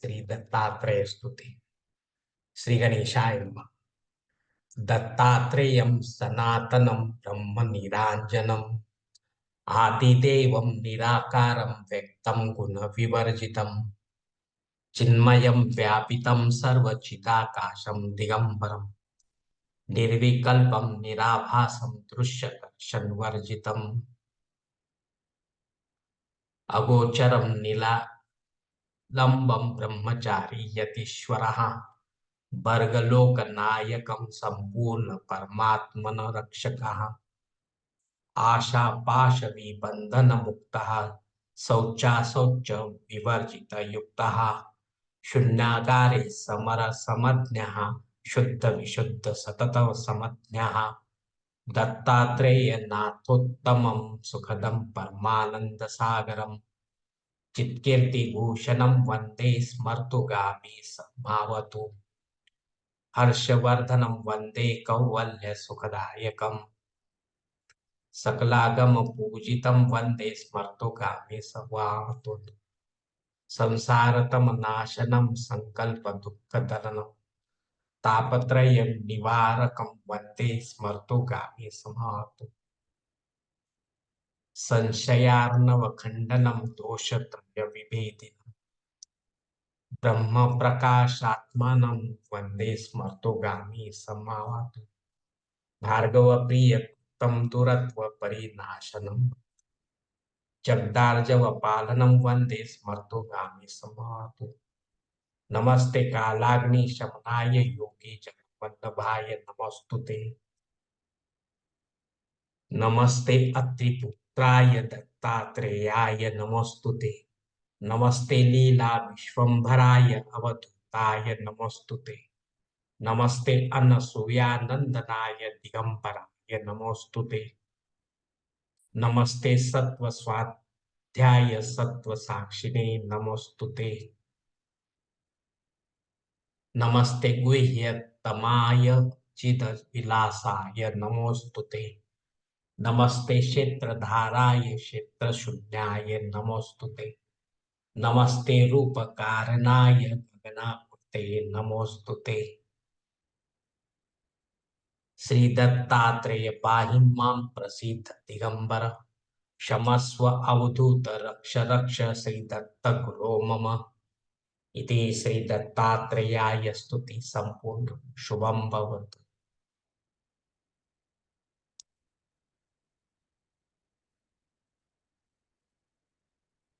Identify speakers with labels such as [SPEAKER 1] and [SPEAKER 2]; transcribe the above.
[SPEAKER 1] श्री दत्तात्रेय स्तुति श्री गणेशाय दत्तात्रेयं सनातनं ब्रह्म निराञ्जनम् आदिदेवं निराकारं व्यक्तं गुणविवर्जितं चिन्मयं व्यापितं सर्वचिदाकाशं दिगम्बरं निर्विकल्पं निराभासं दृश्यदर्शनवर्जितम् अगोचरं नीला लंबम ब्रह्मचारी यतीश्वरः वर्गलोकनायकं सम्पूर्ण परमात्मन रक्षकः आशापाशविबन्धनमुक्तः शौचाशौच विवर्जितयुक्तः। शून्यागारे समरसमज्ञः शुद्धविशुद्ध सतत समज्ञः। दत्तात्रेयनाथोत्तमं सुखदं परमानन्दसागरम्। चित्कीर्तिभूषणं वंदे स्मर्तुगामि समावतु हर्षवर्धनं वंदे कौवल्यसुखदायकम्। सकलागमपूजितं वंदे स्मर्तुगामि समावतु संसारतमनाशनं सङ्कल्पदुःखदलनं तापत्रयं निवारकं वंदे स्मर्तुगामि समावतु संशयार्णवखण्डनं दोषत्रयविभेदिनं ब्रह्मप्रकाशात्मानं वंदे स्मर्तोगामि समावतु भार्गवप्रियतं दुरत्वपरिनाशनं। जगदार्जवपालनं वंदे स्मर्तोगामि समावतु नमस्ते कालाग्निशमनाय योगी जगवल्लभाय नमस्तुते नमस्ते अत्रिपुत्राय दत्तात्रेयाय नमस्तुते। नमस्ते लीला विश्वंभराय अवधूताय नमस्तुते। नमस्ते अनसूयानंदनाय दिगंबराय नमोस्तुते। नमस्ते सत्वस्वाध्याय सत्वसाक्षिणे नमोस्तुते। नमस्ते गुह्यतमाय चिद विलासाय नमोस्तुते। नमस्ते क्षेत्रधाराय क्षेत्रशून्याय नमोस्तुते नमस्ते रूपकारणाय गगनापुते नमोस्तुते श्री दत्तात्रेय पाहि माँ प्रसीद दिगंबर क्षमस्व अवधूत रक्ष रक्ष श्री दत्त गुरो मम। इति श्री दत्तात्रेयाय स्तुति संपूर्ण शुभम भवतु।